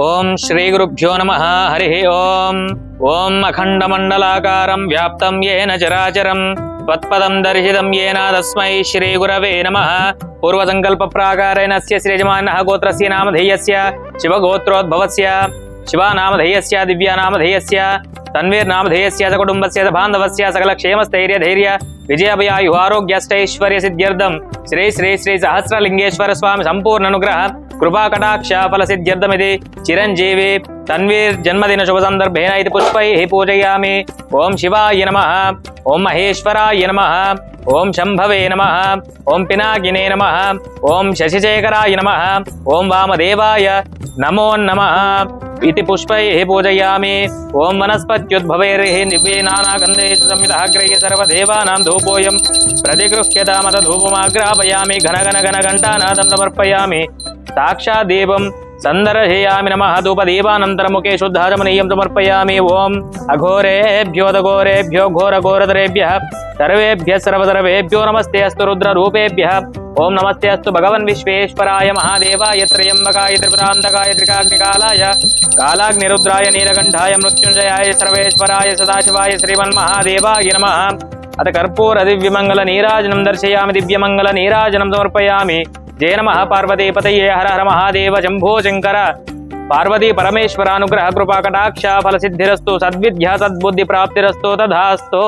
ఓం శ్రీ గురుభ్యో నమ హరి ఓం. ఓం అఖండమండలాకారం వ్యాప్తం ఏన చరాచరం. త్వత్పదం దర్శితం ఏనా తస్మై శ్రీ గురవే నమ. పూర్వసంకల్ప ప్రాకారేణ శ్రీజమాన గోత్రస్య నామధేయస్య శివగోత్రోద్భవస్య శివానామధేయస్య దివ్యానామధేయస్య తన్వీర్నామధేయస్య స కుటుంబస్య స బాంధవస్య సకల క్షేమస్థైర్య ధైర్య విజయభయాయు ఆరోగ్యష్టైశ్వర్య సిద్ధ్యర్థం. శ్రీ శ్రీ శ్రీ సహస్రలింగేశ్వర స్వామి సంపూర్ణ అనుగ్రహ. కృపా కటాక్ష ఫల సిద్ధ్యర్థమిది. చిరంజీవి तन्वीर जन्मदिन शुभ संदर्भेन इति पुष्पैः पूजयामि। ओम शिवाय नमः, ओम महेश्वराय नमः, ओम शंभवे नमः, ओम पिनाकिने नमः, ओम शशिशेखराय नमः, ओम वामदेवाय नमो नमः। इति पुष्पैः पूजयामि। ओम वनस्पत्युद्भवैर्हि निबेनानागन्धेषु संविधाग्रये सर्वदेवानां धूपोऽयं धूपमाग्रापयामि घन घन घन घंटा समर्पयामि साक्षादेवं సందర్శయామి నమ ధూపదీపానంతరముఖే శుద్ధారమణీయం సమర్పయామి ఓం అఘోరేభ్యోదఘోరేభ్యో ఘోరఘోరధరేభ్య సర్వేభ్య సర్వసర్వేభ్యో నమస్తే అస్తు రుద్రరూపేభ్య ఓం నమస్తే అస్తు భగవన్ విశ్వేశ్వరాయ మహాదేవాయ త్రయంబకాయ త్రిపురాంతకాయ త్రికాగ్నికాలాయ కాలాగ్నిరుద్రాయ నీలకంఠాయ మృత్యుంజయాయ సర్వేశ్వరాయ సదాశివాయ శ్రీమన్మహాదేవాయ నమ అత కర్పూర దివ్యమంగళ నీరాజనం దర్శయామి దివ్యమంగళ నీరాజనం సమర్పయామి जय नम नमः पार्वतीपतये, हर हर महादेव जंभो शंकर। पार्वती परमेश्वरानुग्रह, कृपा, कटाक्ष फल सिद्धिस्तु सद्विद्या सद्बुद्धि प्राप्तिरस्तु तथास्तु।